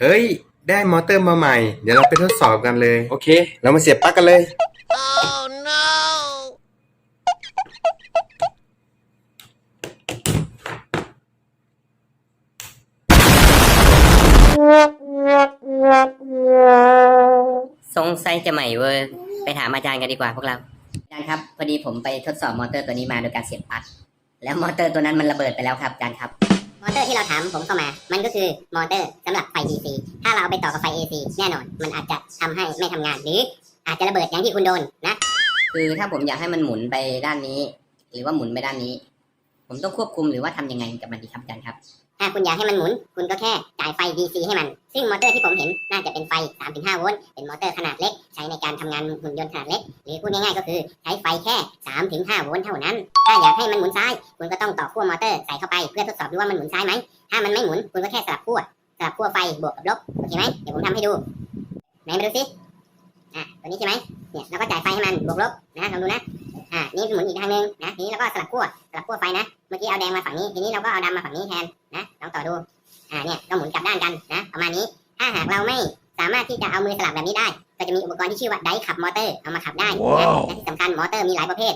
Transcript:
เฮ้ย ได้มอเตอร์มาใหม่ เดี๋ยวเราไปทดสอบกันเลย โอเค เรามาเสียบปลั๊กกันเลยสงสัยจะใหม่เวอร์ไปถามอาจารย์กันดีกว่าพวกเราอาจารย์ครับพอดีผมไปทดสอบมอเตอร์ตัวนี้มาโดยการเสียบปลั๊กแล้วมอเตอร์ตัวนั้นมันระเบิดไปแล้วครับอาจารย์ครับมอ เตอร์ที่เราถามผมเข้ามา มันก็คือมอเตอร์สำหรับไฟ DC ถ้าเราเอาไปต่อกับไฟ AC แน่นอน มันอาจจะทำให้ไม่ทำงานหรืออาจจะระเบิดอย่างที่คุณโดนนะ คือถ้าผมอยากให้มันหมุนไปด้านนี้ หรือว่าหมุนไปด้านนี้ ผมต้องควบคุมหรือว่าทำยังไงกับมันดีครับอาจารย์ครับ ถ้าคุณอยากให้มันหมุน คุณก็แค่จ่ายไฟ DC ให้มัน ซึ่งมอเตอร์ที่ผมเห็นน่าจะเป็นไฟ 3-5 โวลต์ เป็นมอเตอร์ขนาดเล็ก ใช้ในการทำงานหุ่นยนต์ขนาดเล็ก หรือพูดง่ายๆก็คือใช้ไฟแค่ 3-5 โวลต์เท่านั้น ถ้าอยากให้มันหมุนซ้าย คุณก็ต้องต่อขั้วมอเตอร์ใส่เข้าไป เพื่อทดสอบดูว่ามันหมุนซ้ายไหม ถ้ามันไม่หมุน คุณก็แค่สลับขั้ว สลับขั้วไฟบวกกับลบ โอเคไหมเดี๋ยวผมทำให้ดู ไหนมาดูสิอะตัวนี้ใช่ไหมเนี่ยเราก็จ่ายไฟให้มันบวกลบนะลองดูนะ อ่า นี่หมุนอีกทางหนึงนะ ทีนี้เราก็สลับขั้ว สลับขั้วไฟนะ เมื่อกี้เอาแดงมาฝั่งนี้ ทีนี้เราก็เอาดำมาฝั่งนี้แทนนะ ลองต่อดู อ่า เนี่ย ก็หมุนกลับด้านกันนะ ประมาณนี้ ถ้าหากเราไม่สามารถที่จะเอามือสลับแบบนี้ได้ ก็จะมีอุปกรณ์ที่ชื่อว่าไดขับมอเตอร์ เอามาขับได้นะและที่สำคัญมอเตอร์มีหลายประเภท